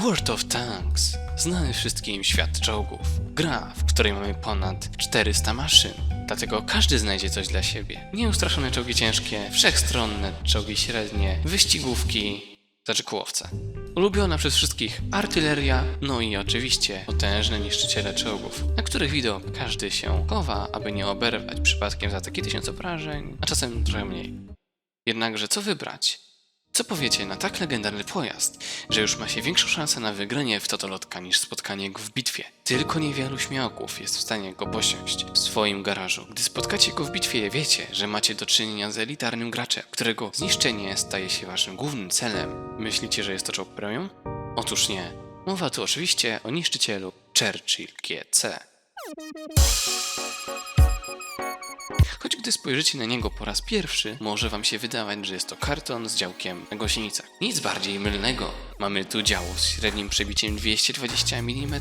World of Tanks, znany wszystkim świat czołgów. Gra, w której mamy ponad 400 maszyn. Dlatego każdy znajdzie coś dla siebie. Nieustraszone czołgi ciężkie, wszechstronne czołgi średnie, wyścigówki, znaczy kłowce. Ulubiona przez wszystkich artyleria, no i oczywiście potężne niszczyciele czołgów, na których widok każdy się chowa, aby nie oberwać przypadkiem za takie tysiąc obrażeń, a czasem trochę mniej. Jednakże co wybrać? Co powiecie na tak legendarny pojazd, że już ma się większą szansę na wygranie w Totolotka niż spotkanie go w bitwie? Tylko niewielu śmiałków jest w stanie go posiąść w swoim garażu. Gdy spotkacie go w bitwie, wiecie, że macie do czynienia z elitarnym graczem, którego zniszczenie staje się waszym głównym celem. Myślicie, że jest to czołg premium? Otóż nie. Mowa tu oczywiście o niszczycielu Churchill GC. Choć gdy spojrzycie na niego po raz pierwszy, może wam się wydawać, że jest to karton z działkiem na gąsienicach. Nic bardziej mylnego. Mamy tu działo z średnim przebiciem 220 mm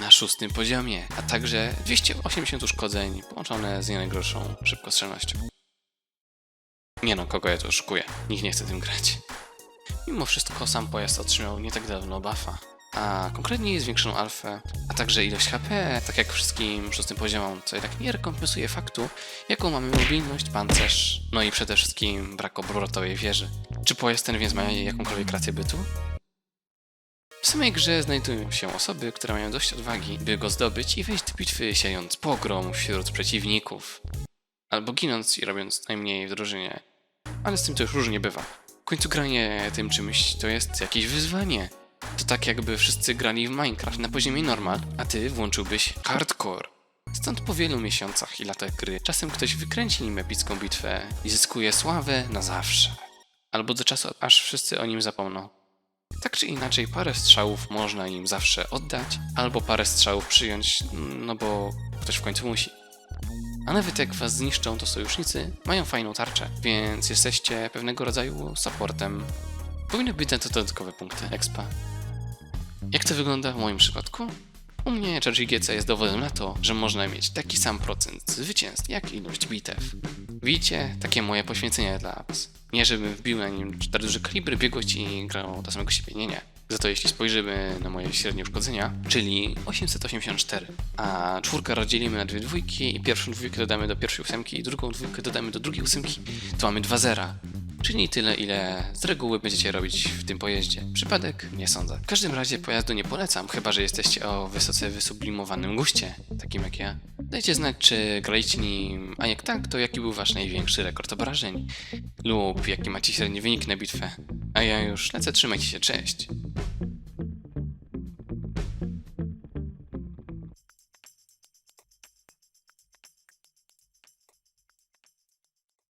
na szóstym poziomie, a także 280 uszkodzeń połączone z nie najgorszą szybkostrzelnością. Nie no, kogo ja tu oszukuję. Nikt nie chce tym grać. Mimo wszystko sam pojazd otrzymał nie tak dawno buffa, a konkretnie zwiększoną alfę, a także ilość HP, tak jak wszystkim szóstym poziomom, co jednak nie rekompensuje faktu, jaką mamy mobilność, pancerz, no i przede wszystkim brak obrotowej wieży. Czy pojazd ten więc ma jakąkolwiek rację bytu? W samej grze znajdują się osoby, które mają dość odwagi, by go zdobyć i wejść do bitwy siejąc pogrom wśród przeciwników. Albo ginąc i robiąc najmniej w drużynie. Ale z tym to już różnie bywa. W końcu granie tym czymś to jest jakieś wyzwanie. To tak jakby wszyscy grali w Minecraft na poziomie normal, a ty włączyłbyś hardcore. Stąd po wielu miesiącach i latach gry czasem ktoś wykręci nim epicką bitwę i zyskuje sławę na zawsze. Albo do czasu, aż wszyscy o nim zapomną. Tak czy inaczej, parę strzałów można im zawsze oddać, albo parę strzałów przyjąć, no bo ktoś w końcu musi. A nawet jak was zniszczą, to sojusznicy mają fajną tarczę, więc jesteście pewnego rodzaju supportem. Powinny być na to dodatkowe punkty expa. Jak to wygląda w moim przypadku? U mnie Charge GC jest dowodem na to, że można mieć taki sam procent zwycięstw, jak ilość bitew. Widzicie, takie moje poświęcenie dla apps. Nie żebym wbił na nim cztery duże kalibry, biegłość i grał do samego siebie, nie, nie. Za to jeśli spojrzymy na moje średnie uszkodzenia, czyli 884, a czwórkę rozdzielimy na dwie dwójki i pierwszą dwójkę dodamy do pierwszej ósemki i drugą dwójkę dodamy do drugiej ósemki, to mamy dwa zera. Czyli tyle, ile z reguły będziecie robić w tym pojeździe. Przypadek? Nie sądzę. W każdym razie pojazdu nie polecam, chyba że jesteście o wysoce wysublimowanym guście, takim jak ja. Dajcie znać, czy graliście nim, a jak tak, to jaki był wasz największy rekord obrażeń? Lub jaki macie średni wynik na bitwę? A ja już lecę, trzymajcie się, cześć!